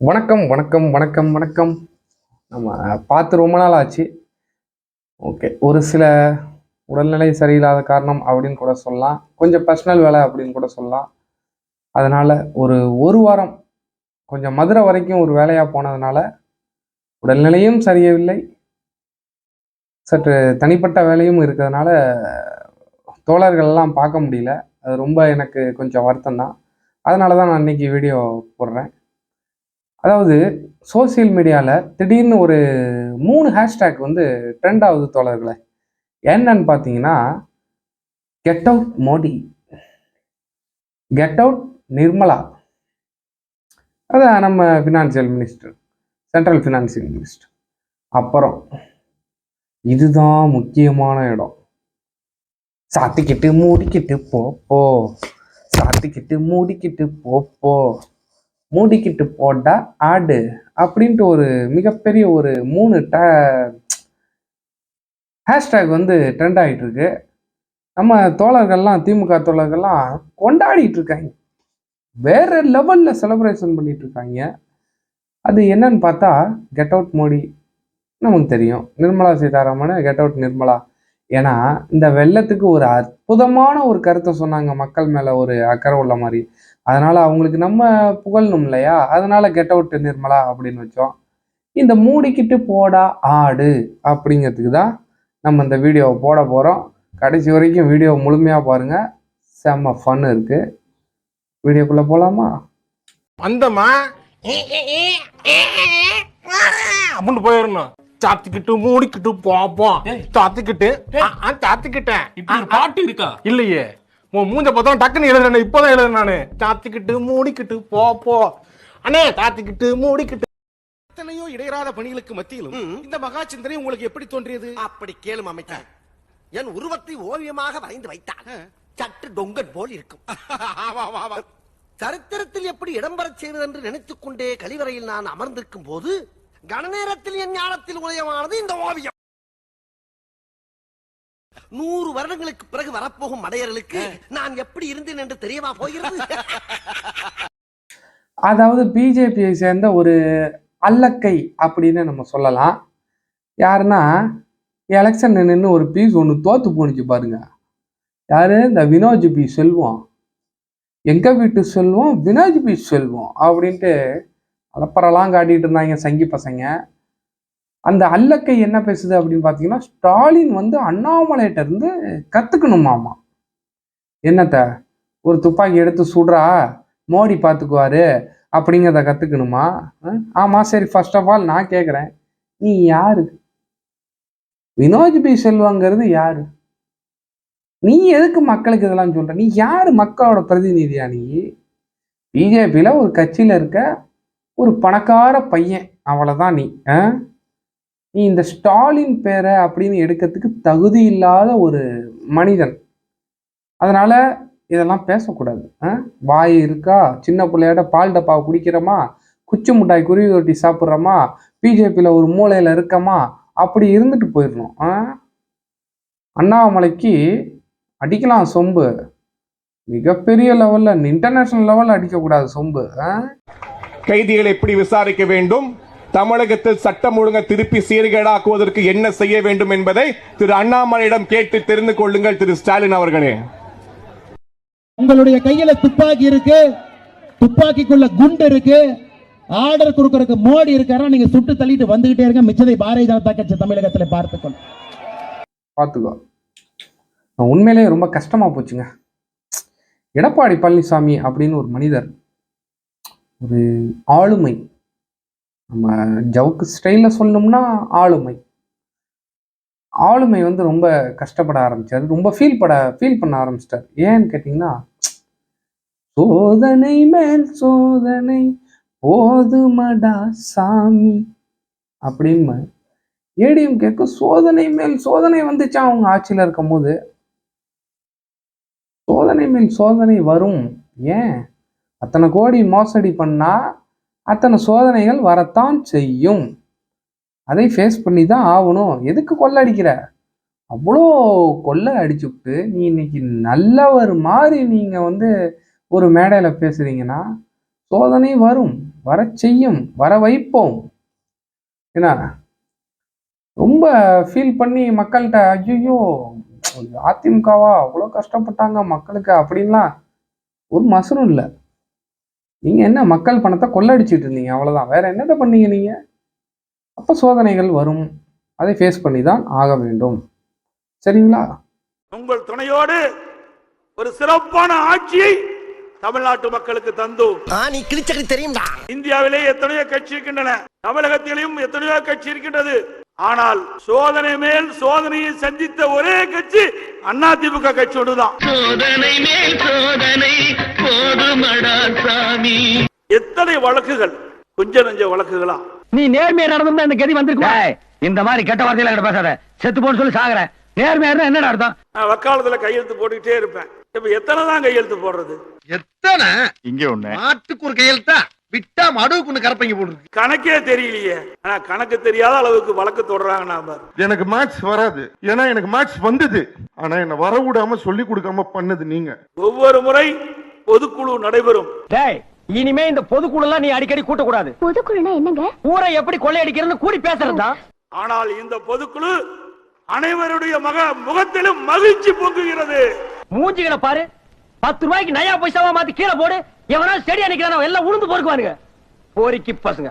வணக்கம் வணக்கம் வணக்கம் வணக்கம். நம்ம பார்த்து ரொம்ப நாள் ஆச்சு. ஓகே ஒரு சில உடல்நிலை சரியில்லாத காரணம் அப்படின்னு கூட சொல்லலாம். கொஞ்சம் பர்சனல் வேலை அப்படின்னு கூட சொல்லலாம். அதனால் ஒரு ஒரு வாரம் கொஞ்சம் மதுரை வரைக்கும் ஒரு வேலையாக போனதுனால உடல்நிலையும் சரியவில்லை சற்று தனிப்பட்ட வேலையும் இருக்கிறதுனால தோழர்கள்லாம் பார்க்க முடியல. அது ரொம்ப எனக்கு கொஞ்சம் வருத்தம் தான். அதனால தான் நான் இன்னைக்கு வீடியோ போடுறேன். அதாவது சோஷியல் மீடியாவில் திடீர்னு ஒரு மூணு ஹேஷ்டேக் வந்து ட்ரெண்ட் ஆகுது தோழர்களே. என்னன்னு பார்த்தீங்கன்னா get out Modi get out Nirmala. அதான் நம்ம financial minister central financial minister அப்புறம் இதுதான் முக்கியமான இடம். சாத்திக்கிட்டு மூடிக்கிட்டு போ சாத்திக்கிட்டு மூடிக்கிட்டு போப்போ. போ மூடிக்கிட்டு போட்டா ஆடு அப்படின்ட்டு ஒரு மிகப்பெரிய ஒரு மூணு ட ஹேஷ்டேக் வந்து ட்ரெண்ட் ஆகிட்டு இருக்கு நம்ம தோழர்கள்லாம் திமுக தோழர்கள்லாம் கொண்டாடிட்டு இருக்காங்க. வேற லெவலில் செலப்ரேஷன் பண்ணிட்டு இருக்காங்க. அது என்னன்னு பார்த்தா கெட் அவுட் மோடி. நமக்கு தெரியும். Nirmala Sitharaman get out Nirmala. ஏன்னா இந்த வெள்ளத்துக்கு ஒரு அற்புதமான ஒரு கருத்தை சொன்னாங்க மக்கள் மேலே ஒரு அக்கறை உள்ள மாதிரி. அதனால அவங்களுக்கு நம்ம புகழணும் இல்லையா? அதனால கெட் அவுட் நிர்மலா அப்படின்னு வச்சோம். இந்த மூடிக்கிட்டு போடா ஆடு அப்படிங்கிறதுக்கு தான் நம்ம இந்த வீடியோவை போட போகிறோம் கடைசி வரைக்கும் வீடியோ முழுமையாக பாருங்க. செம்ம ஃபன் இருக்கு. வீடியோக்குள்ளே போகலாமா வந்தமா அப்படின்னு போயிடணும் சாத்திக்கிட்டு மூடிக்கிட்டு போப்போம் சாத்திக்கிட்டு. சாத்திக்கிட்டேன். பாட்டு இருக்கா? இல்லையே. உன் மூஞ்ச பார்த்தா டக்குன்னு எழுதுறேன் இப்பதான் எழுதுறேன் நானு. சாத்திக்கிட்டு மூடிக்கிட்டு போ போ. அண்ணே சாத்திக்கிட்டு மூடிக்கிட்டு. எத்தனையோ இடையறாத பணிகளுக்கு மத்தியிலும் இந்த மகா சிந்தனை உங்களுக்கு எப்படி தோன்றியது? அப்படி கேளும் அமைச்சர் என் உருவத்தை ஓவியமாக வரைந்து வைத்தால் சற்று டொங்கன் போல் இருக்கும். சரித்திரத்தில் எப்படி இடம்பெறச் செய்வது என்று நினைத்துக் கொண்டே கழிவறையில் நான் அமர்ந்திருக்கும் போது கணநேரத்தில் என் ஞானத்தில் உதயமானது இந்த ஓவியம். நூறு வருடங்களுக்கு பிறகு வரப்போகும் மடையர்களுக்கு நான் எப்படி இருந்தேன் என்று தெரியவா போகிறது? அதாவது பிஜேபியை சேர்ந்த ஒரு அல்லக்கை அப்படின்னு நம்ம சொல்லலாம். யாருன்னா எலெக்ஷன் நின்று ஒரு பீஸ் ஒன்று தோத்து போணுச்சு பாருங்க. யாரு? இந்த வினோஜ் பி செல்வம். எங்க வீட்டு செல்வம் வினோஜ் பி செல்வம் அப்படின்ட்டு அலப்பறலாம் காட்டிட்டு இருந்தாங்க சங்கி பசங்க. அந்த அல்லக்கை என்ன பேசுது அப்படின்னு பார்த்தீங்கன்னா ஸ்டாலின் வந்து அண்ணாமலைகிட்ட இருந்து கற்றுக்கணுமாமா என்னத்த? ஒரு துப்பாக்கி எடுத்து சுடுறா? மோடி பார்த்துக்குவாரு அப்படிங்கிறத கற்றுக்கணுமா ஆமாம் சரி ஃபர்ஸ்ட் ஆஃப் ஆல் நான் கேட்குறேன் நீ யாரு? வினோஜ் பி செல்வங்கிறது யாரு? நீ எதுக்கு மக்களுக்கு இதெல்லாம் சொல்ற? நீ யாரு மக்களோட பிரதிநிதியா நீ? பிஜேபியில் ஒரு கட்சியில் இருக்க ஒரு பணக்கார பையன். அவ்வளோதான் நீ. ஆ? நீ இந்த ஸ்டாலின் பேரை அப்படின்னு எடுக்கிறதுக்கு தகுதி இல்லாத ஒரு மனிதன். அதனால் இதெல்லாம் பேசக்கூடாது. ஆ? வாய் இருக்கா? சின்ன பிள்ளையோட பால் டப்பா குடிக்கிறோமா? குச்சி மிட்டாய் குருவி ரொட்டி சாப்பிட்றோமா? பிஜேபியில் ஒரு மூலையில் இருக்கமா? அப்படி இருந்துட்டு போயிடணும். ஆ? அண்ணாமலைக்கு அடிக்கலாம் சொம்பு. மிகப்பெரிய லெவலில் இன்டர்நேஷனல் லெவலில் அடிக்கக்கூடாது சொம்பு. ஆ? கைதிகளை எப்படி விசாரிக்க வேண்டும்? தமிழகத்தில் சட்டம் ஒழுங்கை திருப்பி சீர்கேடாக்குவதற்கு என்ன செய்ய வேண்டும் என்பதை திரு அண்ணாமலையிடம் கேட்டு தெரிந்து கொள்ளுங்கள் திரு ஸ்டாலின் அவர்களே. உங்களுடைய கையில துப்பாக்கி இருக்கு. துப்பாக்கிக்குள்ள குண்டு இருக்கு. ஆர்டர் கொடுக்கறதுக்கு மோடி இருக்காரா? நீங்க சுட்டு தள்ளிட்டு வந்துகிட்டே இருங்க. மிச்சதை பாரதிய ஜனதா கட்சி தமிழகத்தில் பார்த்துக்கொள் பார்த்துக்கோ. உண்மையிலேயே ரொம்ப கஷ்டமாக போச்சுங்க. எடப்பாடி பழனிசாமி அப்படின்னு ஒரு மனிதர் ஒரு ஆளுமை நம்ம ஜவுக்கு ஸ்டைலில் சொல்லணும்னா ஆளுமை. ஆளுமை வந்து ரொம்ப கஷ்டப்பட ஆரம்பிச்சாரு. ரொம்ப ஃபீல் பட ஃபீல் பண்ண ஆரம்பிச்சிட்டார். ஏன்னு கேட்டிங்கன்னா சோதனை மேல் சோதனை போதுமடா சாமி அப்படின்னு ஏடிஎம் கேட்க சோதனை மேல் சோதனை வந்துச்சா? அவங்க ஆட்சியில் இருக்கும்போது. சோதனை மேல் சோதனை வரும். ஏன்? அத்தனை கோடி மோசடி பண்ணா அத்தனை சோதனைகள் வரத்தான் செய்யும். அதை ஃபேஸ் பண்ணி தான் ஆகணும். எதுக்கு கொள்ளை அடிக்கிற? அவ்வளோ கொள்ளை அடிச்சுட்டு நீ இன்னைக்கு நல்லவர் மாதிரி நீங்கள் வந்து ஒரு மேடையில் பேசுறீங்கன்னா சோதனை வரும் வர செய்யும் வர வைப்போம். என்ன ரொம்ப ஃபீல் பண்ணி மக்கள்கிட்ட ஐயோ அதிமுகவா அவ்வளோ கஷ்டப்பட்டாங்க மக்களுக்கு அப்படின்லாம் ஒரு மசரும் இல்லை. நீங்க என்ன மக்கள் பணத்தை கொள்ளடிச்சிட்டு இருந்தீங்க அவ்வளவுதான். வேற என்னத்தை பண்ணீங்க நீங்க? அப்ப சோதனைகள் வரும். அதை ஃபேஸ் பண்ணி தான் ஆக வேண்டும். சரிங்களா? உங்கள் துணையோடு ஒரு சிறப்பான ஆட்சியை தமிழ்நாட்டு மக்களுக்கு தந்தோம் நீ கிழிச்சடி தெரியும்டா. இந்தியாவிலே எத்தனையோ கட்சி இருக்கின்றன. தமிழகத்திலும் எத்தனையோ கட்சி இருக்கின்றது. ஆனால் சோதனை மேல் சோதனையை சந்தித்த ஒரே கட்சி அதிமுக கட்சி ஒன்றுதான் சோதனை மேல் சோதனை போதுமடா சாமி. எத்தனை வழக்குகள் கொஞ்ச நஞ்ச வழக்குகளா? நீ நேர்மையா நடந்தா இந்த கதி வந்திருக்கும்? இந்த மாதிரி கெட்ட வார்த்தையில கிட்ட பேசாத. செத்து போன்னு சொல்லி சாகுற நேர்மையா என்னடா அர்த்தம்? நான் வக்காலத்துல கையெழுத்து போட்டுக்கிட்டே இருப்பேன். இப்ப எத்தனை தான் கையெழுத்து போடுறது? எத்தனை? இங்க ஒண்ணு. மாட்டுக்கு ஒரு கையெழுத்தா? விட்டா மடுவுக்கு ஒண்ணு கரப்பைங்க போடுறது கணக்கே தெரியலையே. ஆனா கணக்கு தெரியாத அளவுக்கு வழக்கு தொடர்றாங்க நாம. எனக்கு மேட்ச் வராது. ஏன்னா எனக்கு மேட்ச் வந்தது. ஆனா என்ன வர விடாம சொல்லி கொடுக்காம பண்ணது நீங்க. ஒவ்வொரு முறை பொதுக்குழு நடைபெறும். டேய் இனிமே இந்த பொதுக்குழு எல்லாம் நீ அடிக்கடி கூட்டக்கூடாது. பொதுக்குழுனா என்னங்க? ஊரை எப்படி கொள்ளையடிக்கிறதுன்னு கூடி பேசுறதா ஆனால் இந்த பொதுக்குழு அனைவருடைய மக முகத்திலும் மகிழ்ச்சி பொங்குகிறது. மூஞ்சிகளை பாரு. பத்து ரூபாய்க்கு நயா பைசாவா மாத்தி கீழே போடு. எவனா செடி அணைக்கிறானோ எல்லாம் உளுந்து பொறுக்குவானுங்க. போரிக்கு பசங்க.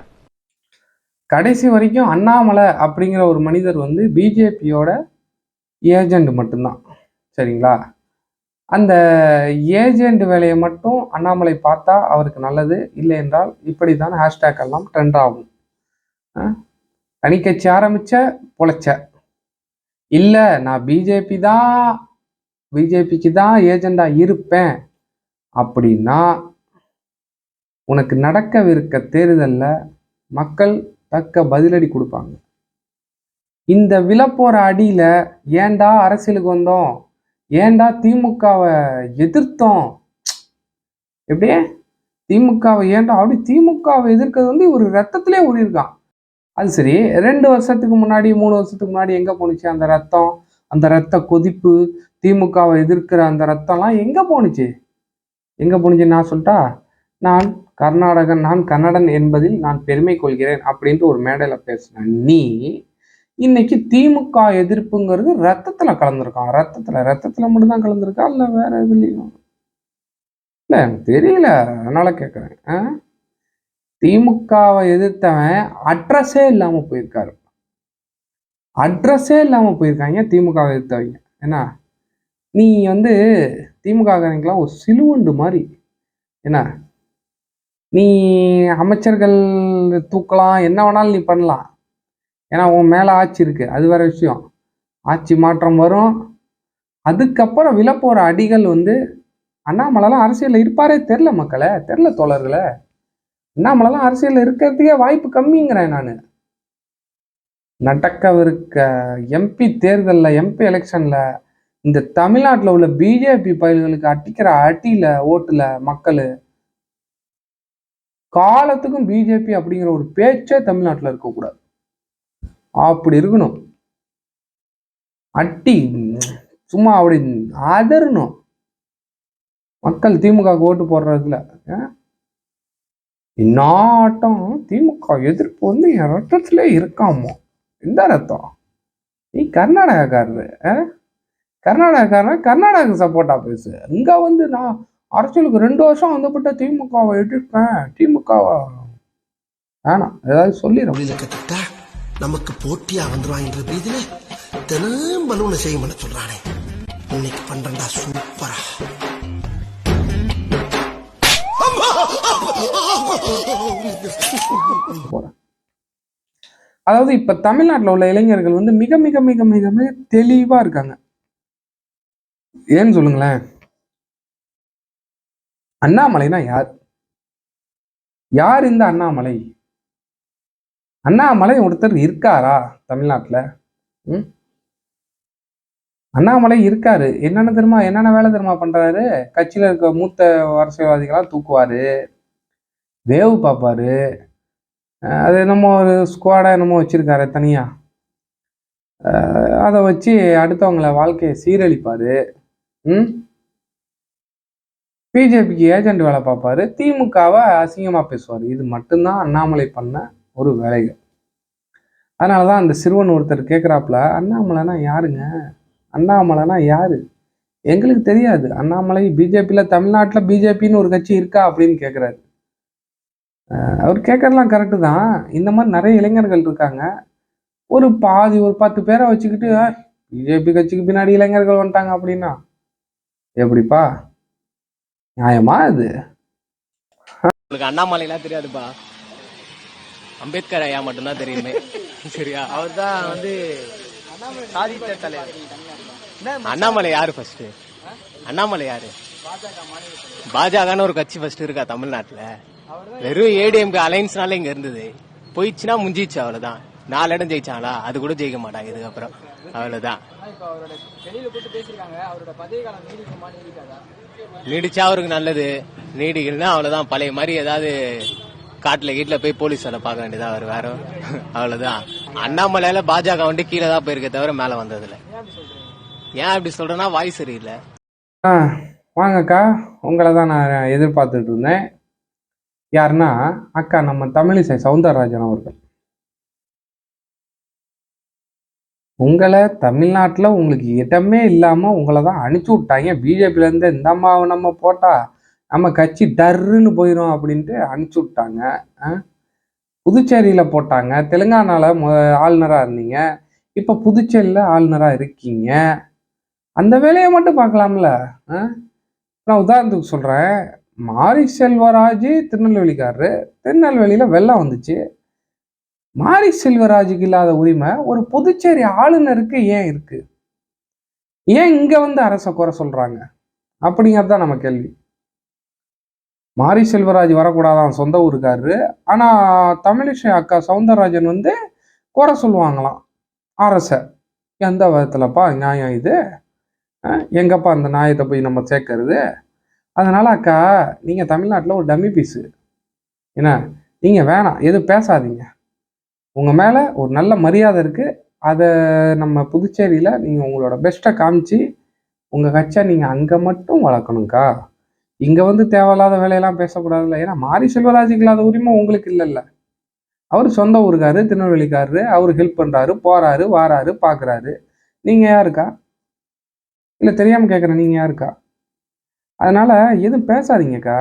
கடைசி வரைக்கும் அண்ணாமலை அப்படிங்கிற ஒரு மனிதர் வந்து பிஜேபியோட ஏஜெண்ட் மட்டும்தான். சரிங்களா? அந்த ஏஜெண்ட் வேலையை மட்டும் அண்ணாமலை பார்த்தா அவருக்கு நல்லது இல்லை என்றால் இப்படி தான் ஹேஷ்டேக் எல்லாம் ட்ரெண்ட் ஆகும். தனிக்கட்சி ஆரம்பிச்ச பொழைச்ச. இல்லை நான் பிஜேபி தான் பிஜேபிக்கு தான் ஏஜெண்டா இருப்பேன். அப்படின்னா உனக்கு நடக்கவிருக்க தேர்தல்ல மக்கள் தக்க பதிலடி கொடுப்பாங்க. இந்த விழப்போற அடியில ஏன்டா அரசியலுக்கு வந்தோம்? ஏன்டா திமுகவை எதிர்த்தோம்? எப்படியே திமுகவை ஏன்டா அப்படி திமுகவை எதிர்க்கிறது வந்து ஒரு ரத்தத்திலே ஊறியிருக்கான். அது சரி ரெண்டு வருஷத்துக்கு முன்னாடி மூணு வருஷத்துக்கு முன்னாடி எங்க போணுச்சு அந்த ரத்தம்? அந்த ரத்த கொதிப்பு திமுகவை எதிர்க்கிற அந்த ரத்தம்லாம் எங்க போணுச்சு? எங்கே போணுச்சு நான் சொல்லிட்டா நான் கர்நாடகன் நான் கன்னடன் என்பதில் நான் பெருமை கொள்கிறேன் அப்படின்ட்டு ஒரு மேடையில் பேசின நீ இன்னைக்கு திமுக எதிர்ப்புங்கிறது ரத்தத்துல கலந்துருக்கான். ரத்தத்துல ரத்தத்தில் மட்டும்தான் கலந்துருக்கா? இல்லை வேற எதுலையும்? இல்ல எனக்கு தெரியல. அதனால கேட்குறேன் திமுகவை எதிர்த்தவன் அட்ரஸே இல்லாம போயிருக்காரு. அட்ரஸே இல்லாம போயிருக்காங்க. திமுகவை எதிர்த்தவங்க? என்ன நீ வந்து திமுக ஒரு சிலுவண்டு மாதிரி. என்ன? நீ அமைச்சர்கள் தூக்கலாம் என்ன வேணாலும் நீ பண்ணலாம். ஏன்னா உன் மேலே ஆட்சி இருக்குது அது வேற விஷயம். ஆட்சி மாற்றம் வரும். அதுக்கப்புறம் விழப்போகிற அடிகள் வந்து அண்ணாமலைலாம் அரசியலில் இருப்பாரே தெரில மக்களை தெரில தோழர்களை. அண்ணாமலைலாம் அரசியலில் இருக்கிறதுக்கே வாய்ப்பு கம்மிங்கிறேன் நான். நடக்கவிருக்க எம்பி தேர்தலில் எம்பி எலெக்ஷனில் இந்த தமிழ்நாட்டில் உள்ள பிஜேபி பயில்களுக்கு அடிக்கிற அடியில் ஓட்டுல மக்கள் காலத்துக்கும் பிஜேபி அப்படிங்கிற ஒரு பேச்சே தமிழ்நாட்டில் இருக்கக்கூடாது. அப்படி இருக்கணும். அட்டி சும்மா அப்படி அதறணும். மக்கள் திமுக ஓட்டு போடுறதுல இன்னாட்டம் திமுக எதிர்ப்பு வந்து என் இருக்காமோ? எந்த ரத்தம்? நீ கர்நாடகாக்காரரு ஆ? கர்நாடகாக்காரன் கர்நாடகா சப்போர்ட்டா பேசு இங்க வந்து நான் அரசியலுக்கு ரெண்டு வருஷம் வந்தப்பட்ட திமுகவை எதிர்ப்பேன். திமுகவா? வேணாம். ஏதாவது கத்துக்கிட்டா நமக்கு போட்டியா வந்துருவாங்க இதுல? தினம் பலூனை செய்ய பண்ண சொல்றானே. இன்னைக்கு பண்றா சூப்பரா போறேன். அதாவது இப்ப தமிழ்நாட்டில் உள்ள இளைஞர்கள் வந்து மிக மிக மிக மிக மிக தெளிவா இருக்காங்க. ஏன்னு சொல்லுங்களேன்? அண்ணாமலைனா யார்? யார் இந்த அண்ணாமலை? அண்ணாமலை ஒருத்தர் இருக்காரா தமிழ்நாட்டில்? அண்ணாமலை இருக்காரு. என்னென்ன தெரியுமா? என்னென்ன வேலை தெரியுமா பண்றாரு? கட்சியில இருக்க மூத்த அரசியல்வாதிகளாம் தூக்குவாரு. வேவு பார்ப்பாரு. அது என்னமோ ஒரு ஸ்குவாடா என்னமோ வச்சிருக்காரு தனியா. அஹ் அதை வச்சு அடுத்தவங்கள வாழ்க்கையை சீரழிப்பாரு. ம்? பிஜேபிக்கு ஏஜென்ட் வேலை பார்ப்பாரு. திமுகவை அசிங்கமாக பேசுவார். இது மட்டும்தான் அண்ணாமலை பண்ண ஒரு வேலைகள். அதனால தான் அந்த சிறுவன் ஒருத்தர் கேட்குறாப்புல அண்ணாமலைனா யாருங்க? அண்ணாமலைனா யாரு? எங்களுக்கு தெரியாது. அண்ணாமலை பிஜேபியில் தமிழ்நாட்டில் பிஜேபின்னு ஒரு கட்சி இருக்கா அப்படின்னு கேட்குறாரு அவர் கேட்கறதெல்லாம் கரெக்டு தான். இந்த மாதிரி நிறைய இளைஞர்கள் இருக்காங்க. ஒரு பாதி ஒரு பத்து பேரை வச்சுக்கிட்டு பிஜேபி கட்சிக்கு பின்னாடி இளைஞர்கள் வந்துட்டாங்க அப்படின்னா எப்படிப்பா? நியாயமா இது? உங்களுக்கு அண்ணாமலைலாம் தெரியாதுப்பா. அம்பேத்கர் ஐயா மட்டும்தான் தெரியுமே. சரியா? அவர் தான் வந்து சாதித்த தலைவர். அண்ணாமலை யாரு ஃபர்ஸ்ட் அண்ணாமலை யாரு? பாஜகன்னு ஒரு கட்சி ஃபர்ஸ்ட் இருக்கா தமிழ்நாட்டுல? வெறும் ஏடிஎம்கே அலைன்ஸ்னால இங்க இருந்தது. போயிடுச்சுன்னா முஞ்சிச்சு அவ்வளவுதான். நாலு இடம் ஜெயிச்சாங்களா? அது கூட ஜெயிக்க மாட்டாங்க இதுக்கப்புறம். அவ்வளவுதான். நீடிச்சா அவருக்கு நல்லது. நீடிக்கலன்னா அவ்வளவுதான். பழைய மாதிரி ஏதாவது காட்டுல கீட்டுல போய் போலீஸ் வேலை பார்க்க வேண்டியதா அவர் வேற அவ்வளவுதான். அண்ணாமலையில பாஜக வந்து கீழே தான் போயிருக்க தவிர மேல வந்ததுல ஏன் அப்படி சொல்றேன்னா வாய் சரியில்லை. ஆ வாங்கக்கா. உங்களை தான் நான் எதிர்பார்த்துட்டு இருந்தேன். யாருன்னா அக்கா நம்ம தமிழிசை சவுந்தரராஜன் அவர்கள். உங்களை தமிழ்நாட்டில் உங்களுக்கு இடமே இல்லாமல் உங்களை தான் அனுப்பிச்சி விட்டாங்க. பிஜேபியிலேருந்து இந்த அம்மாவை நம்ம போட்டால் நம்ம கட்சி டர்ருன்னு போயிடும் அப்படின்ட்டு அனுப்பிச்சி விட்டாங்க. ஆ? புதுச்சேரியில் போட்டாங்க. தெலுங்கானாவில் மொ ஆளுநராக இருந்தீங்க. இப்போ புதுச்சேரியில் ஆளுநராக இருக்கீங்க. அந்த வேலையை மட்டும் பார்க்கலாம்ல. ஆ? நான் உதாரணத்துக்கு சொல்கிறேன் மாரி செல்வராஜ் திருநெல்வேலிக்காரரு. திருநெல்வேலியில் வெள்ளம் வந்துச்சு. மாரி செல்வராஜுக்கு இல்லாத உரிமை ஒரு புதுச்சேரி ஆளுநருக்கு ஏன் இருக்கு? ஏன் இங்க வந்து அரசை குறை சொல்றாங்க? அப்படிங்கிறது தான் நம்ம கேள்வி. மாரி செல்வராஜ் வரக்கூடாதான் சொந்த ஊருக்காரு ஆனா தமிழிசை அக்கா சவுந்தரராஜன் வந்து குறை சொல்லுவாங்களாம். அரச. எந்த விதத்துலப்பா நியாயம் இது? எங்கப்பா அந்த நியாயத்தை போய் நம்ம சேர்க்கறது? அதனால அக்கா நீங்க தமிழ்நாட்டில் ஒரு டம்மி பீஸு. என்ன? நீங்க வேணாம் எதுவும் பேசாதீங்க. உங்கள் மேலே ஒரு நல்ல மரியாதை இருக்குது அதை நம்ம புதுச்சேரியில் நீங்கள் உங்களோட பெஸ்ட்டை காமிச்சு உங்கள் கட்சியை நீங்கள் அங்கே மட்டும் வளர்க்கணுங்க்கா இங்கே வந்து தேவையில்லாத வேலையெல்லாம் பேசக்கூடாதுல்ல. ஏன்னா மாரி செல்வராஜுக்கு இல்லாத உரிமை உங்களுக்கு இல்லைல்ல. அவர் சொந்த ஊருக்காரு திருநெல்வேலிக்காரரு அவர் ஹெல்ப் பண்ணுறாரு போகிறாரு வாராரு பார்க்குறாரு நீங்கள் யாருக்கா? இல்லை தெரியாமல் கேட்குறேன் நீங்கள் யாருக்கா? அதனால் எதுவும் பேசாதீங்கக்கா.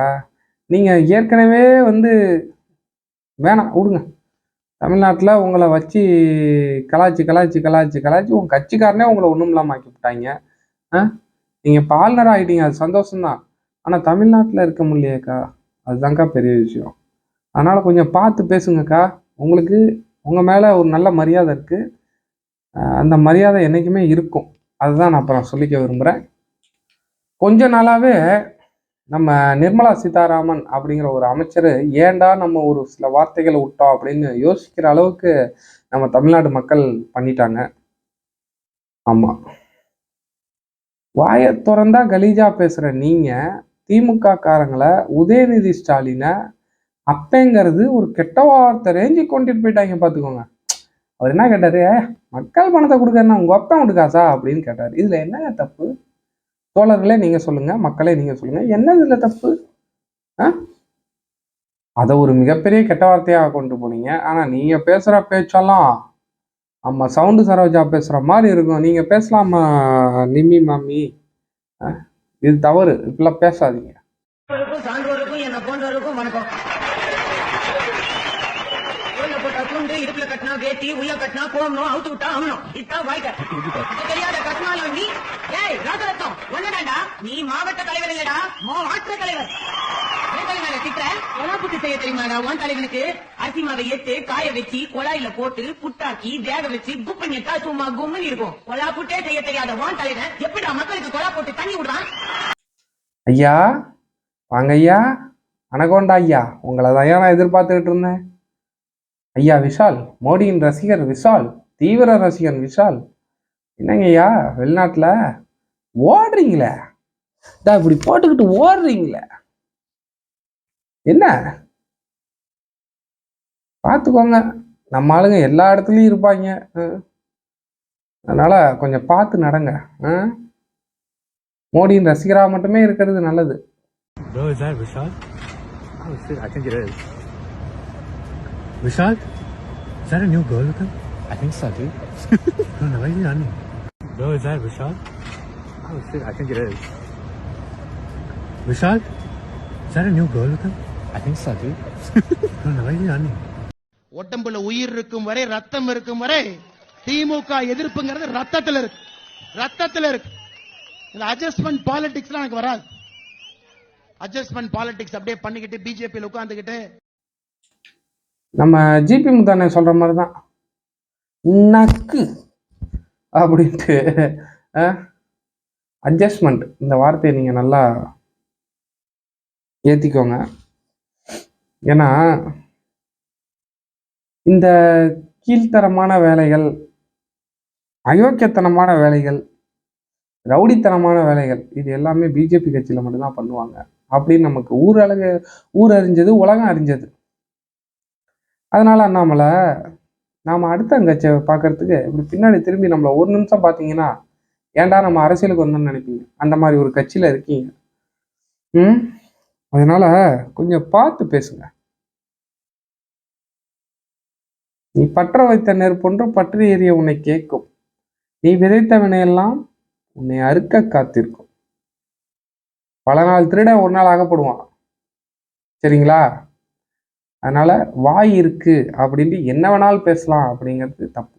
நீங்கள் ஏற்கனவே வந்து வேணாம் விடுங்க. தமிழ்நாட்டில் உங்களை வச்சு கலாய்ச்சி கலாய்ச்சி கலாய்ச்சி கலாய்ச்சி உங்கள் கட்சிக்காரனே உங்களை ஒன்றும் இல்லாமல் ஆக்கி விட்டாங்க ஆ? நீங்கள் பால்னர் ஆகிட்டீங்க அது சந்தோஷம்தான். ஆனால் தமிழ்நாட்டில் இருக்க முடியலையேக்கா. அதுதான்க்கா பெரிய விஷயம். அதனால் கொஞ்சம் பார்த்து பேசுங்கக்கா. உங்களுக்கு உங்கள் மேலே ஒரு நல்ல மரியாதை இருக்குது அந்த மரியாதை என்றைக்குமே இருக்கும். அதுதான் நான் அப்புறம் சொல்லிக்க விரும்புகிறேன் கொஞ்ச நாளாகவே நம்ம நிர்மலா சீதாராமன் அப்படிங்கிற ஒரு அமைச்சர் ஏன்டா நம்ம ஒரு சில வார்த்தைகளை விட்டோம் அப்படின்னு யோசிக்கிற அளவுக்கு நம்ம தமிழ்நாடு மக்கள் பண்ணிட்டாங்க. ஆமாம் வாயை திறந்தா கலீஜா பேசுகிற நீங்கள் திமுக காரங்களை உதயநிதி ஸ்டாலினை அப்பேங்கிறது ஒரு கெட்ட வார்த்தை ரேஞ்சி கொண்டுட்டு போயிட்டாங்க பார்த்துக்கோங்க அவர் என்ன கேட்டாரு? மக்கள் பணத்தை கொடுக்கறதுனா உங்கள் அப்பன் கொடுக்காசா அப்படின்னு கேட்டார். இதில் என்னங்க தப்பு? தோழர்களே நீங்க சொல்லுங்க மக்களே நீங்க சொல்லுங்க. என்ன இதுல தப்பு? ஆ? அதை ஒரு மிகப்பெரிய கெட்ட வார்த்தையாக கொண்டு போனீங்க. ஆனா நீங்க பேசுற பேச்செல்லாம் ஆமா சவுண்டு சரோஜா பேசுற மாதிரி இருக்கும். நீங்க பேசலாமா நிம்மி மாமி? ஆ? இது தவறு. இப்படிலாம் பேசாதீங்க சான்றோருக்கும் என்ன போன்றவருக்கும் வணக்கம் தோல்ல போட்டா துண்டு இடுப்புல கட்டினா வேட்டி உள்ள கட்டினா கோமணும் அவுத்து விட்டா அவனும் இதான் வாழ்க்கை. தெரியாத கட்டினாலும் நீ ஏய் ராஜரத்தம் ஒன்னடாண்டா நீ மாவட்ட தலைவர் இல்லடா மாவட்ட தலைவர். என் தலைவரை செய்ய தெரியுமாடா? உன் தலைவனுக்கு அரிசி மாவை எடுத்து காய வச்சு கொழாயில போட்டு புட்டாக்கி வேக வச்சு புக் பண்ணிட்டா சும்மா கும்முன்னு இருக்கும். கொலா புட்டே செய்ய தெரியாத உன் தலைவன் எப்படிடா மக்களுக்கு கொலா போட்டு தண்ணி விடுறான்? ஐயா வாங்க ஐயா. அனகோண்டா ஐயா. உங்களை தான் நான் எதிர்பார்த்துக்கிட்டு இருந்தேன். ஐயா விஷால் மோடியின் ரசிகர் விஷால் தீவிர ரசிகன் விஷால். என்னங்க ஐயா வெளிநாட்டில்? ஓடுறீங்களே? இதா இப்படி போட்டுக்கிட்டு ஓடுறீங்களே? என்ன? பார்த்துக்கோங்க நம்ம ஆளுங்க எல்லா இடத்துலையும் இருப்பாங்க. அதனால கொஞ்சம் பார்த்து நடங்க. மோடியின் ரசிகராக மட்டுமே இருக்கிறது நல்லது. Bro, is that Vishal? Oh shit, I think it is. Vishal? Is that a new girl with him? I think so, dude. no, no, why is he running? Bro, is that Vishal? Oh shit, I think it is. Vishal? Is that a new girl with him? I think so, dude. no, no, why is he running? உடம்புல உயிர் இருக்கும் வரை ரத்தம் இருக்கும் வரை திமுக எதிர்ப்புங்கிறது ரத்தத்துல இருக்கு ரத்தத்துல இருக்கு இந்த அட்ஜஸ்ட்மெண்ட் பாலிடிக்ஸ்லாம் எனக்கு வராது அட்ஜஸ்ட்மெண்ட் பாலிடிக்ஸ் அப்படியே பண்ணிக்கிட்டு பிஜேபியில் உட்காந்துக்கிட்டு நம்ம ஜிபி முத்தானே சொல்கிற மாதிரி தான் நக்கு அப்படின்ட்டு அட்ஜஸ்ட்மெண்ட் இந்த வார்த்தையை நீங்கள் நல்லா ஏற்றிக்கோங்க ஏன்னா இந்த கீழ்த்தரமான வேலைகள் அயோக்கியத்தனமான வேலைகள் ரவுடித்தனமான வேலைகள் இது எல்லாமே பிஜேபி கட்சியில் மட்டும்தான் பண்ணுவாங்க. அப்படின்னு நமக்கு ஊரழகு ஊர் அறிஞ்சது உலகம் அறிஞ்சது. அதனால அண்ணாமலை நாம் அடுத்த கட்சியை பார்க்கறதுக்கு இப்படி பின்னாடி திரும்பி நம்மளை ஒரு நிமிஷம் பார்த்தீங்கன்னா ஏன்டா நம்ம அரசியலுக்கு வந்தோம்னு நினைப்பீங்க? அந்த மாதிரி ஒரு கட்சியில் இருக்கீங்க. ம்? அதனால கொஞ்சம் பார்த்து பேசுங்க. நீ பற்ற வைத்த நெருப்பொன்று பற்றி எறிய உன்னை கேட்கும். நீ விதைத்த வினையெல்லாம் உன்னை அறுக்க காத்திருக்கும். பல நாள் திருடன் ஒரு நாள் ஆகப்படுவான். சரிங்களா? அதனால் வாய் இருக்கு அப்படின்ட்டு என்ன வேணாலும் பேசலாம் அப்படிங்கிறது தப்பு.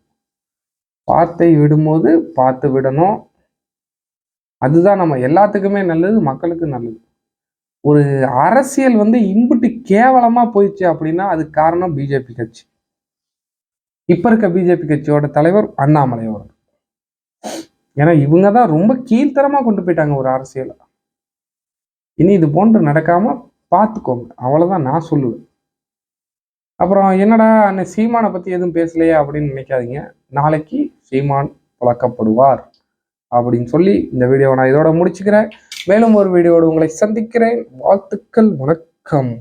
வார்த்தை விடும்போது பார்த்து விடணும். அதுதான் நம்ம எல்லாத்துக்குமே நல்லது மக்களுக்கு நல்லது. ஒரு அரசியல் வந்து இம்புட்டு கேவலமாக போயிடுச்சு அப்படின்னா அதுக்கு காரணம் பிஜேபி கட்சி. இப்போ இருக்க பிஜேபி கட்சியோட தலைவர் அண்ணாமலை அவர்கள். ஏன்னா இவங்க தான் ரொம்ப கீழ்த்தரமாக கொண்டு போயிட்டாங்க ஒரு அரசியலை. இனி இது போன்று நடக்காமல் பார்த்துக்கோங்க. அவ்வளோதான் நான் சொல்லுவேன். அப்புறம் என்னடா அண்ணன் சீமானை பத்தி எதுவும் பேசலையே அப்படின்னு நினைக்காதீங்க. நாளைக்கு சீமான் பழக்கப்படுவார் அப்படின்னு சொல்லி இந்த வீடியோவை நான் இதோட முடிச்சுக்கிறேன். மேலும் ஒரு வீடியோடு உங்களை சந்திக்கிறேன். வாழ்த்துக்கள் வணக்கம்.